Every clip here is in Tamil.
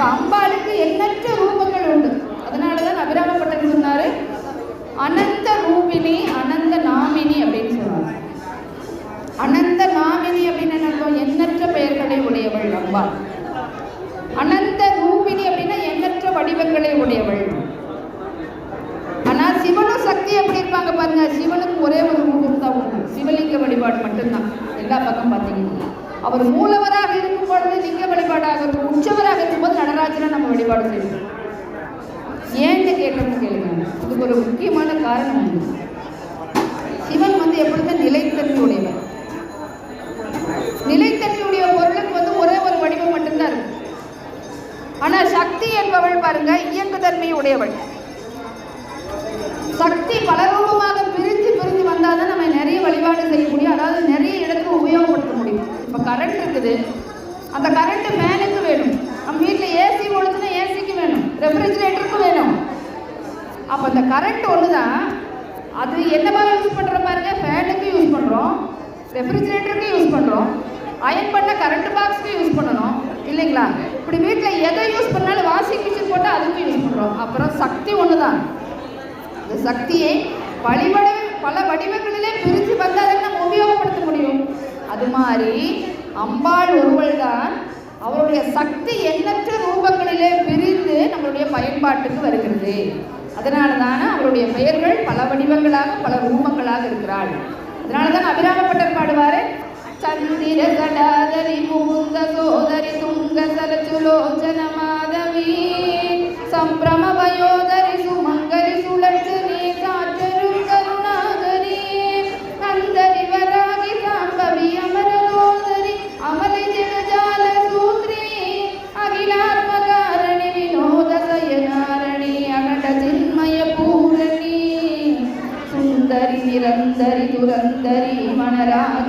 அப்ப அம்பாளுக்கு எண்ணற்ற ரூபங்கள் உண்டு. அதனாலதான் அபிராமப்பட்டர் சொன்னாரு. அனந்த ரூபினி அனந்த நாமினி அப்படின்னு சொல்லுவாங்க. அனந்த நாமினி அப்படின்னு என்ன அர்த்தம்? எண்ணற்ற பெயர்களை உடையவள் அம்பாள். அனந்த ரூபினி அப்படின்னா எண்ணற்ற வடிவங்களை உடையவள். ஆனா சிவனும் சக்தி எப்படி இருப்பாங்க பாருங்க. சிவனுக்கு ஒரே ஒரு ரூபம் தான் உண்டு. சிவலிங்க வழிபாடு மட்டும்தான். எல்லா பக்கம் பார்த்தீங்கன்னா. அவர் மூலவராக இருக்கும் பொழுது லிங்க வழிபாடாக இருக்கும் உற்சவராக இருக்கும்போது நடராஜனை நம்ம வழிபாடு செய்யணும் ஏன்னு கேட்டோம்னு கேளுங்க. இதுக்கு ஒரு முக்கியமான காரணம் உண்டு. சிவன் வந்து எப்பொழுதும் நிலைத்தன்மை நிலைத்தன்மையுடைய பொருளுக்கு வந்து ஒரே ஒரு வடிவம் மட்டும்தான் இருக்கும் ஆனால் சக்தி என்பவள் பாருங்க இயங்குதன்மை உடையவள். சக்தி பல ரூபமாக பிரிஞ்சு பிரிஞ்சு வந்தால் தான் நம்ம நிறைய வழிபாடு செய்ய முடியும் அதாவது நிறைய இடத்துல உபயோகப்படுத்த முடியும். இப்போ கரண்ட் இருக்குது. அந்த கரண்ட்டு மேனுக்கு வேணும். நம்ம வீட்டில் ஏசி ஓடுச்சுன்னா ஏசிக்கு வேணும். ரெஃப்ரிஜிரேட்டருக்கு வேணும். அப்போ அந்த கரண்ட் ஒன்று தான் அது என்னவாக யூஸ் பண்ணுற பாருங்க. ஃபேனுக்கு யூஸ் பண்ணுறோம் ரெஃப்ரிஜிரேட்டருக்கு யூஸ் பண்ணுறோம் அயன் பண்ண கரண்ட் பாக்ஸுக்கு யூஸ் பண்ணணும். இல்லைங்களா? இப்படி வீட்டில் எதை யூஸ் பண்ணாலும் வாஷிங் மிஷின் போட்டால் அதுக்கு யூஸ் பண்ணுறோம் அப்புறம் சக்தி ஒன்று தான் இந்த சக்தியை வழிபட பல வடிவங்களிலே பிரித்து அதை நம்ம உபயோகப்படுத்த முடியும். அது மாதிரி அம்பாள் ஒருவள் தான் அவருடைய சக்தி எண்ணற்ற ரூபங்களிலே பிரிந்து நம்மளுடைய பயன்பாட்டுக்கு வருகிறது. அதனால தானே அவருடைய பெயர்கள் பல வடிவங்களாக பல ரூபங்களாக இருக்கிறாள். அதனால தான் அபிராமப்பட்டர் பாடுவாரு? சந்திர கடாதரி முகுந்த சோதரி துங்க சலச்சுலோச்சன மாதவி சம்பிரம வயோதரி சுமங்கரி சுழற்சனி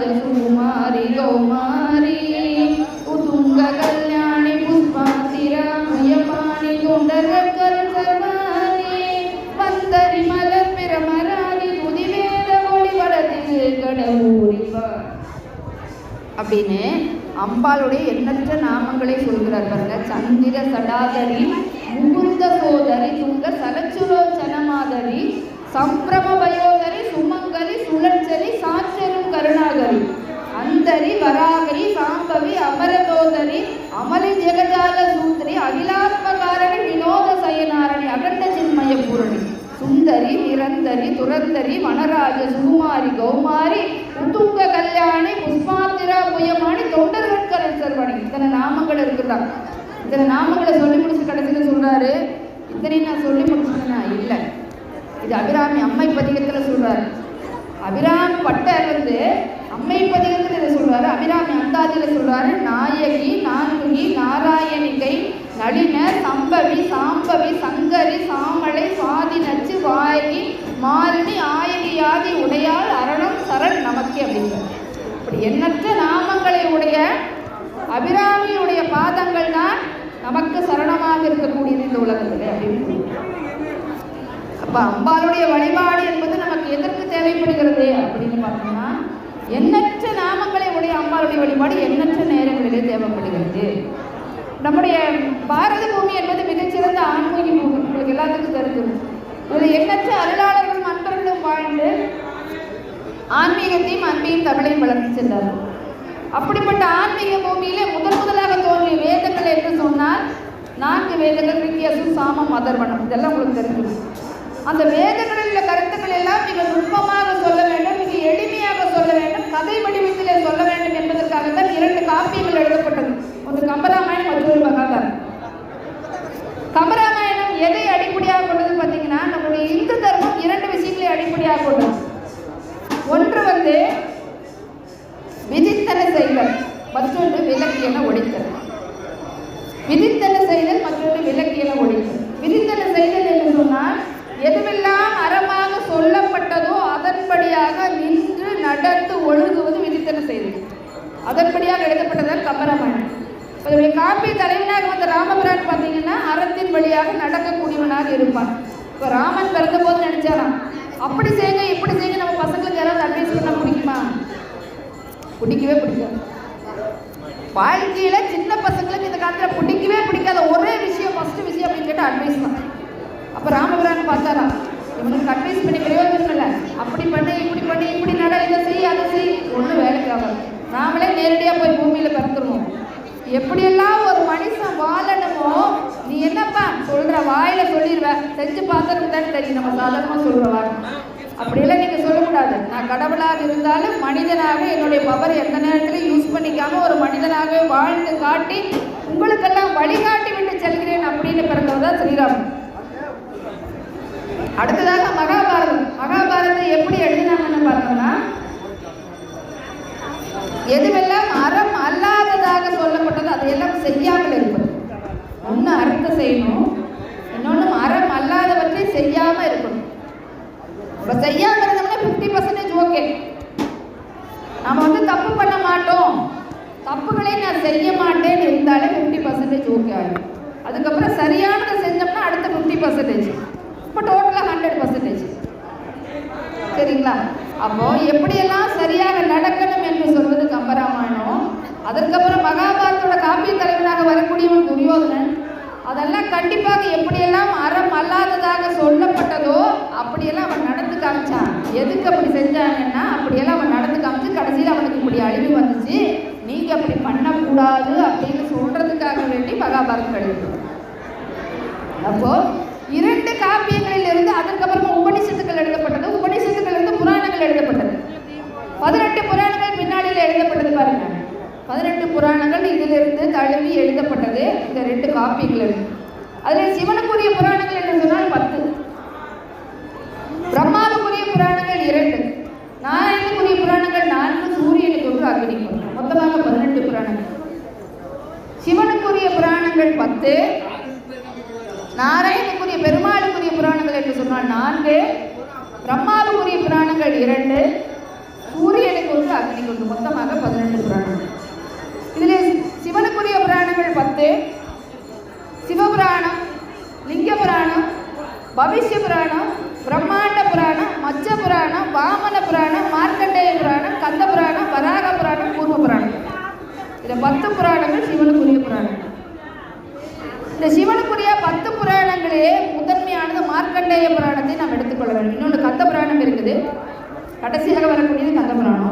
மணராஜ சுகுமாரி கௌமாரி உதுங்க கல்யாணி புஷ்பாந்திராமயபாணி குண்டரக்கர் சர்வாணி வந்தரி மலர் பிரமராணி துதிவேத ஒளி வடதிரு கடவுரிப்பார் அப்படின்னு அம்பாளுடைய எண்ணற்ற நாமங்களை சொல்கிறார் பாருங்க சந்திர சடாதரி முகுந்த சோதரி துங்க சலச்சுலோச்சனமாதரி சம்பிரம பயோதரி சுமங்கலி சுழற்சலி சாச்சரும் கருணாகரி. அந்தரி வராகரி சாம்பவி அமரதோதரி அமலி ஜெகஜால சூத்திரி அகிலாத்மகாரணி வினோத சயனாரணி அகண்ட சின்மய பூரணி. சுந்தரி நிரந்தரி துரந்தரி வனராஜ சுகுமாரி கௌமாரி உத்துங்க கல்யாணி புஷ்பாந்திரா புயமானி தொண்டர்கட்கரன் சர்வணி. இத்தனை நாமங்கள் இருக்குதான் இத்தனை நாமங்களை சொல்லி முடிச்சு கடைசியில் சொல்றாரு. இத்தனை நான் சொல்லி முடிச்சுட்டேனா? இல்லை. இது அபிராமி அம்மை பதிகத்தில் சொல்றாரு. அபிராம் பட்டர் வந்து அம்மை பதிகத்தில் இதை சொல்றாரு. அபிராமி அந்தாதியில் சொல்றாரு நாயகி நான்குகி நாராயணிகை நளின சம்பவி சாம்பவி சங்கரி சாமலை சுவாதி நச்சு வாயகி மாலினி ஆயகியாதி உடையால் அரணம் சரண் நமக்கே அப்படிங்கிறார். இப்படி எண்ணற்ற நாமங்களை உடைய அபிராமியுடைய பாதங்கள் தான் நமக்கு சரணமாக இருக்கக்கூடியது இந்த உலகத்தில் அப்படின்னு அப்ப அம்பாளுடைய வழிபாடு என்பது நமக்கு எதற்கு தேவைப்படுகிறது அப்படின்னு பார்த்தோம்னா எண்ணற்ற நாமங்களை உடைய அம்பாளுடைய வழிபாடு எண்ணற்ற நேரங்களிலே தேவைப்படுகிறது. நம்முடைய பாரத பூமி என்பது மிகச்சிறந்த ஆன்மீக பூமி. உங்களுக்கு எல்லாத்துக்கும் தெரிஞ்சது இதில் எண்ணற்ற அருளாளர்களும் அன்பர்களும் வாழ்ந்து ஆன்மீகத்தையும் அன்பையும் தமிழையும் வளர்த்து சென்றார்கள். அப்படிப்பட்ட ஆன்மீக பூமியிலே முதல் முதலாக தோன்றிய வேதங்கள் என்று சொன்னால் நான்கு வேதங்கள் வித்தியாசம் சாமம் அதர்வனம் இதெல்லாம் உங்களுக்கு தெரிஞ்சது அந்த வேதங்களில் உள்ள கருத்துக்கள் எல்லாம் மிக நுட்பமாக சொல்ல வேண்டும் மிக எளிமையாக சொல்ல வேண்டும் கதை வடிவத்திலே சொல்ல வேண்டும் என்பதற்காக தான் இரண்டு காப்பியங்கள் எழுதப்பட்டது. ஒன்று கம்பராமாயணம் மற்றொரு திருமண செய்தி அதன்படியாக எழுதப்பட்டதால் கம்பராமாயணம் இவருடைய காப்பிய தலைவனாக வந்த ராமபிரான் பார்த்தீங்கன்னா அறத்தின் வழியாக நடக்கக்கூடியவனாக இருப்பான். இப்போ ராமன் பிறந்தபோது நினைச்சாராம் அப்படி செய்யுங்க இப்படி செய்யுங்க நம்ம பசங்களுக்கு யாராவது அட்வைஸ் பண்ண பிடிக்குமா? பிடிக்கவே பிடிக்காது. வாழ்க்கையில் சின்ன பசங்களுக்கு இந்த காலத்தில் பிடிக்கவே பிடிக்காத ஒரே விஷயம் ஃபஸ்ட்டு விஷயம் அப்படின்னு கேட்டால் அட்வைஸ் தான். அப்போ ராமபிரான் பார்த்தாரா இவனுக்கு அட்வைஸ் பண்ணி பிரயோஜனம் இல்லை. அப்படி பண்ணு இப்படி பண்ணு இப்படி நட இதை செய் அதை செய். ஒன்று வேலைக்கு நாமளே நேரடியாக போய் பூமியில் பிறந்துருவோம். எப்படியெல்லாம் ஒரு மனுஷன் வாழணுமோ நீ என்னப்பா சொல்ற வாயில சொல்லிடுவ செஞ்சு பார்த்துருந்தான்னு தெரியும். நம்ம சாதாரணமாக சொல்ற வார்த்தை. அப்படியெல்லாம் நீங்க சொல்லக்கூடாது. நான் கடவுளாக இருந்தாலும் மனிதனாக என்னுடைய பவர் எந்த நேரத்திலையும் யூஸ் பண்ணிக்காம ஒரு மனிதனாகவே வாழ்ந்து காட்டி உங்களுக்கெல்லாம் வழிகாட்டி விட்டு செல்கிறேன் அப்படின்னு பிறந்தவர் தான் ஸ்ரீராமன். அடுத்ததாக மகாபாரதம். மகாபாரதம் எப்படி எழுதினாங்கன்னு பார்த்தோம்னா எதுவெல்லாம் அறம் அல்லாததாக சொல்லப்பட்டது அதையெல்லாம் செய்யாமல் இருப்பது ஒன்று அறத்தை செய்யணும் இன்னொன்று அறம் அல்லாதவற்றை செய்யாம இருக்கணும். இப்போ செய்யாமல் இருந்தோம்னா ஃபிஃப்டி பர்சன்டேஜ் ஓகே நம்ம வந்து தப்பு பண்ண மாட்டோம். தப்புகளை நான் செய்ய மாட்டேன்னு இருந்தாலே ஃபிஃப்டி பர்சன்டேஜ் ஓகே ஆகும் அதுக்கப்புறம் சரியானதை செஞ்சோம்னா அடுத்த ஃபிஃப்டி பர்சன்டேஜ் இப்போ டோட்டலாக ஹண்ட்ரட் பர்சன்டேஜ் சரிங்களா? அப்போ எப்படியெல்லாம் சரியாக நடக்கணும் என்று சொல்வது அதற்கப்புறம் மகாபாரதோட காப்பிய தலைவனாக வரக்கூடியவன் துரியோதனன். அதெல்லாம் கண்டிப்பாக எப்படியெல்லாம் அறம் அல்லாததாக சொல்லப்பட்டதோ அப்படியெல்லாம் அவன் நடந்து காமிச்சான். எதுக்கு அப்படி செஞ்சாங்கன்னா அப்படியெல்லாம் அவன் நடந்து காமிச்சு கடைசியில் அவனுக்கு இப்படி அழிவு வந்துச்சு. நீங்க அப்படி பண்ணக்கூடாது அப்படின்னு சொல்றதுக்காக வேண்டி மகாபாரதம் எழுதுறோம் அப்போ இரண்டு காப்பியங்களில் இருந்து அதுக்கப்புறமா உபனிஷத்துக்கள் எழுதப்பட்டது. உபனிஷத்துக்கள் இருந்து புராணங்கள் எழுதப்பட்டது. பதினெட்டு புராண பதினெட்டு புராணங்கள் இதிலிருந்து தழுவி எழுதப்பட்டது. இந்த ரெண்டு காப்பிகள் அதில் சிவனுக்குரிய புராணங்கள் என்று சொன்னால் பத்து. பிரம்மாவுக்குரிய புராணங்கள் இரண்டு. நாராயணுக்குரிய புராணங்கள் நான்கு. சூரியனுக்கு ஒன்று அக்னிக்கு மொத்தமாக பதினெட்டு புராணங்கள். சிவனுக்குரிய புராணங்கள் பத்து. நாராயணுக்குரிய பெருமாளுக்குரிய புராணங்கள் என்று சொன்னால் நான்கு. பிரம்மாவுக்குரிய புராணங்கள் இரண்டு. சூரியனுக்கு ஒன்று அக்னிக்கு ஒன்று. மொத்தமாக பதினெட்டு புராணங்கள். இதில் சிவனுக்குரிய புராணங்கள் பத்து. சிவபுராணம் லிங்க புராணம் பவிஷ்ய புராணம் பிரம்மாண்ட புராணம் மச்ச புராணம் வாமன புராணம் மார்க்கண்டேய புராணம் கந்த புராணம் வராக புராணம் பூர்வ புராணம். இந்த பத்து புராணங்கள் சிவனுக்குரிய புராணங்கள். இந்த சிவனுக்குரிய பத்து புராணங்களே முதன்மையானது மார்க்கண்டேய புராணத்தை நாம் எடுத்துக்கொள்ள வேண்டும். இன்னொன்று கந்த புராணம் இருக்குது. கடைசியாக வரக்கூடியது கந்த புராணம்.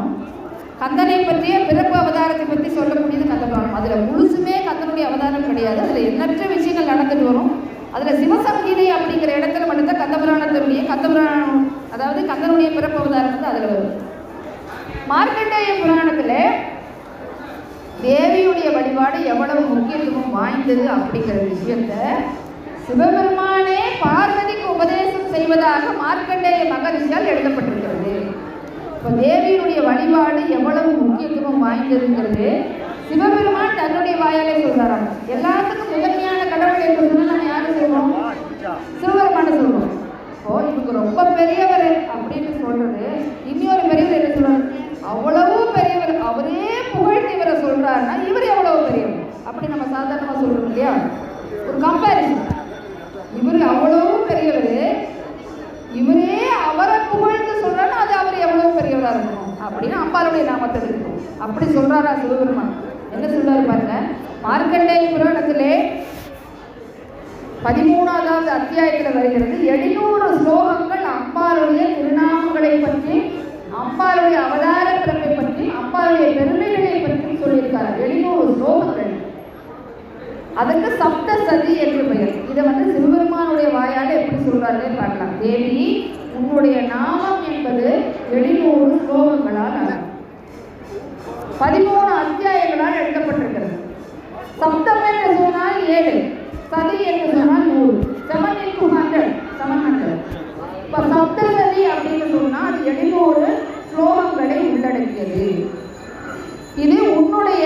கந்தனை பற்றிய பிறப்பு அவதாரத்தை பற்றி சொல்லக்கூடியது கந்த புராணம் அதில் முழுசுமே கந்தனுடைய அவதாரம் கிடையாது. அதில் எண்ணற்ற விஷயங்கள் நடந்துட்டு வரும். அதில் சிவசங்கீதை அப்படிங்கிற இடத்துல மட்டும்தான் கந்த புராணத்தினுடைய கந்த புராணம் அதாவது கந்தனுடைய பிறப்பு அவதாரம் வந்து அதில் வரும். மார்க்கண்டேய புராணத்தில் தேவியுடைய வழிபாடு எவ்வளவு முக்கியத்துவம் வாய்ந்தது அப்படிங்கிற விஷயத்த சிவபெருமானே பார்வதிக்கு உபதேசம் செய்வதாக மார்க்கண்டேய மகரிஷியால் எழுதப்பட்டிருக்கிறது இப்போ தேவியினுடைய வழிபாடு எவ்வளவு முக்கியத்துவம் வாய்ந்ததுங்கிறது சிவபெருமான் தன்னுடைய வாயாலே சொல்றாராம். எல்லாத்துக்கும் முதன்மையான கடவுள் என்று சொன்னால் நம்ம யாரும் சொல்றோம் சிவபெருமான சொல்றோம் இப்போ இவங்க ரொம்ப பெரியவர் அப்படின்னு சொல்றது இன்னொரு பெரியவர் என்ன சொல்றாரு? அவ்வளவு பெரியவர். அவரே புகழ்ந்து இவரை சொல்றாருன்னா இவர் எவ்வளவு பெரியவர்? அப்படி நம்ம சாதாரணமா சொல்றோம் இல்லையா? ஒரு கம்பாரிசன் இவர் அவ்வளவு பெரியவர். இவரே அவரை புகழ்ந்து பெரியவராக இருக்கணும். அப்படின்னு அம்பாளுடைய நாமத்தை இருக்கும் அப்படி சொல்றாரா சிவபெருமான். என்ன சொல்றாரு பாருங்க. மார்க்கண்டேய புராணத்திலே பதிமூணாவது அத்தியாயத்தில் வருகிறது. எழுநூறு ஸ்லோகங்கள் அம்பாளுடைய திருநாமங்களை பற்றி அம்பாளுடைய அவதார பிறப்பை பற்றி அம்பாளுடைய பெருமைகளை பற்றி சொல்லியிருக்காரு. எழுநூறு ஸ்லோகங்கள். அதற்கு சப்த சதி என்று பெயர். இதை வந்து சிவபெருமானுடைய வாயால் எப்படி சொல்றாருன்னு பார்க்கலாம். தேவி உன்னுடைய நாமம் என்பது எழுநூறு ஸ்லோகங்களால் ஆனது. பதிமூணு அத்தியாயங்களால் எழுதப்பட்டிருக்கிறது. சப்தம் என்று சொன்னால் ஏழு சதி என்று சொன்னால் நூறு seven into hundred seven hundred இப்போ சப்தசதி அப்படின்னு சொன்னால் அது எழுநூறு ஸ்லோகங்களை உள்ளடக்கியது. இது உன்னுடைய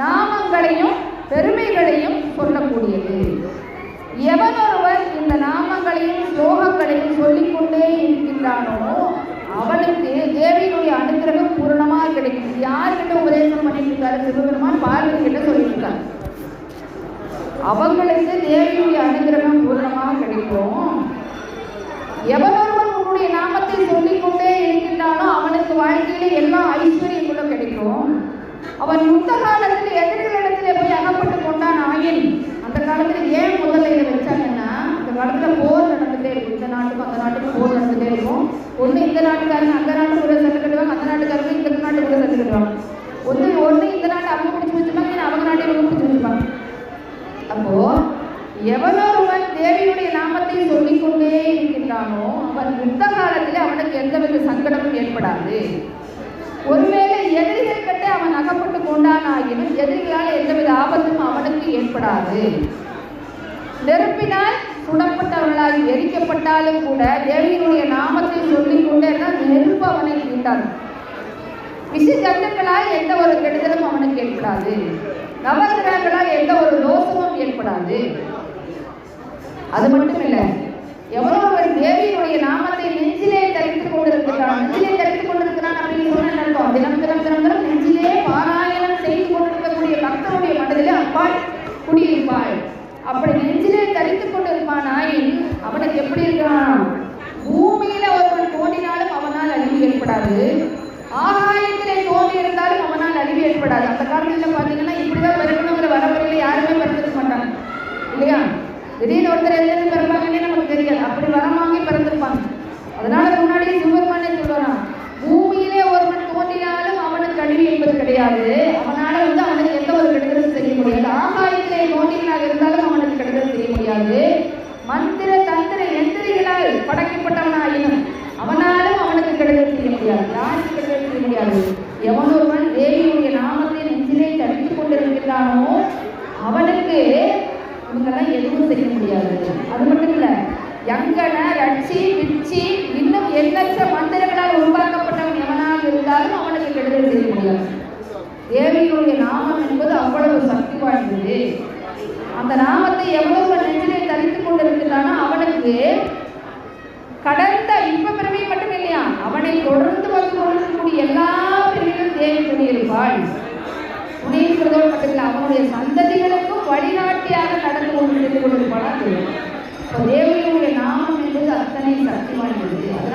நாமங்களையும் பெருமைகளையும் சொல்லக்கூடியது எவன் ஒருவர் இந்த நாமங்களையும் ஸ்லோகங்களையும் சொல்லிக்கொண்டே இருக்கின்றானோ அவனுக்கு தேவியினுடைய அனுகிரகம் பூரணமாக கிடைக்கும் யார்கிட்ட உபதேசம் பண்ணிட்டு இருக்காரு சிவபெருமான்? பார்வதி கிட்ட சொல்லியிருக்காரு. அவங்களுக்கு தேவியுடைய அனுகிரகம் பூரணமாக கிடைக்கும். எவனொருவன் உன்னுடைய நாமத்தை சொல்லிக்கொண்டே இருக்கின்றானோ அவனுக்கு வாழ்க்கையில எல்லா ஐஸ்வர்யங்களும் கிடைக்கும். அவன் முத்த காலத்தில் எதிரிகளிடத்திலே போய் அகப்பட்டு கொண்டான் ஆயின். அந்த காலத்துல ஏன் முதல்ல இதை வச்சாங்கன்னா அந்த காலத்துல போர் நடந்துட்டே இருக்கும். இந்த நாட்டுக்கும் அந்த நாட்டுக்கும் போர் நடந்துட்டே இருக்கும். ஒன்று இந்த நாட்டுக்காரங்க அந்த நாட்டுக்கு கூட சண்டை கட்டுவாங்க அந்த நாட்டுக்காரங்க இந்த நாட்டுக்கு கூட சண்டை கட்டுவாங்க ஒன்று ஒன்று இந்த நாட்டை அவங்க பிடிச்சி வச்சுப்பாங்க இல்லை அவங்க நாட்டை இவங்க பிடிச்சி வச்சுப்பாங்க அப்போ எவனொருவன் தேவியுடைய நாமத்தை சொல்லிக்கொண்டே இருக்கின்றானோ அவன் யுத்த காலத்தில் அவனுக்கு எந்தவித சங்கடமும் ஏற்படாது ஒருவேளை எதிரிகள் கிட்ட அவன் அகப்பட்டு கொண்டானாயினும் எதிரிகளால் எந்தவித ஆபத்தும் அவனுக்கு ஏற்படாது. நெருப்பினால் சுடப்பட்டவர்களால் எரிக்கப்பட்டாலும் கூட தேவியினுடைய நாமத்தை சொல்லிக் கொண்டே நெருப்பு அவனை தீண்டாது விஷ ஜந்துக்களால் எந்த ஒரு கெடுதலும் அவனுக்கு ஏற்படாது. நவகிரகங்களால் எந்த ஒரு தோஷமும் ஏற்படாது. அது மட்டும் இல்ல எவ்வளோ ஒரு தேவியினுடைய நாமத்தை நெஞ்சிலே தரித்துக் கொண்டிருக்கிறான். நெஞ்சிலே தரித்துக் கொண்டிருக்கிறான் அப்படின்னு சொன்ன என்ன தினம் தினம் தினம் தினம் நெஞ்சிலே மனதிலே குடியிருப்பாள் அப்படி நெஞ்சிலே தரித்துக் கொண்டிருப்பானாயின் அவனுக்கு எப்படி இருக்கான் பூமியில ஒருவன் தோண்டினாலும் அவனால் அழிவு ஏற்படாது. ஆகாயத்திலே தோண்டி இருந்தாலும் அவனால் அழிவு ஏற்படாது. அந்த காலத்துல பாத்தீங்கன்னா இப்படிதான் பிறக்கணுங்கிற வரவரையில யாருமே பிறந்திருக்க மாட்டாங்க. இல்லையா? திடீர்னு ஒருத்தர் எழுந்து பிறப்பாங்கன்னே நமக்கு தெரியாது. அப்படி வரம் வாங்கி பிறந்திருப்பாங்க. அதனால முன்னாடியே சிவபெருமானே சொல்றான் பூமியிலே ஒருவன் தோன்றினாலும் அவனுக்கு அழிவு என்பது கிடையாது. அவனால வந்து அவனுக்கு எந்த ஒரு கெடுதலும் செய்ய முடியாது ஆகாயத்திலே இருந்தாலும் அவனுக்கு கெடுதல் செய்ய முடியாது. மந்திர தந்திர எந்திரிகளால் படைக்கப்பட்டவனாயினும் அவனாலும் அவனுக்கு கெடுதல் செய்ய முடியாது. யாருக்கு கெடுதல் செய்ய முடியாது? எவனொருவன் தேவியுடைய நாமத்தை நெஞ்சிலே தடுத்துக் கொண்டிருக்கிறானோ அவனுக்கு இவங்கெல்லாம் எதுவும் செய்ய முடியாது. அது மட்டும் இல்ல எங்கனை ரட்சி பிச்சி இன்னும் எண்ணற்ற மந்திரங்களால் உருவாக்கப்பட்டவன் எவனாக இருந்தாலும் அவனுக்கு கெடுதல் செய்ய முடியாது. தேவியுடைய நாமம் என்பது அவ்வளவு சக்தி வாய்ந்தது அந்த நாமத்தை எவ்வளவு நெஞ்சிலே தரித்துக் கொண்டிருக்கிறானோ அவனுக்கு கடந்த இப்ப பிறவி மட்டும் இல்லையா அவனை தொடர்ந்து வந்து கொண்டிருக்கக்கூடிய எல்லா பிறவிலும் தேவி துணியிருப்பாள் துணியிருக்கிறதோடு அவனுடைய சந்ததிகளுக்கும் வழிகாட்டியாக நடந்து கொண்டு கொண்டிருப்பாள் தேவி இப்போ தேவியுடைய நாமம் என்பது அத்தனை சக்தி வாய்ந்தது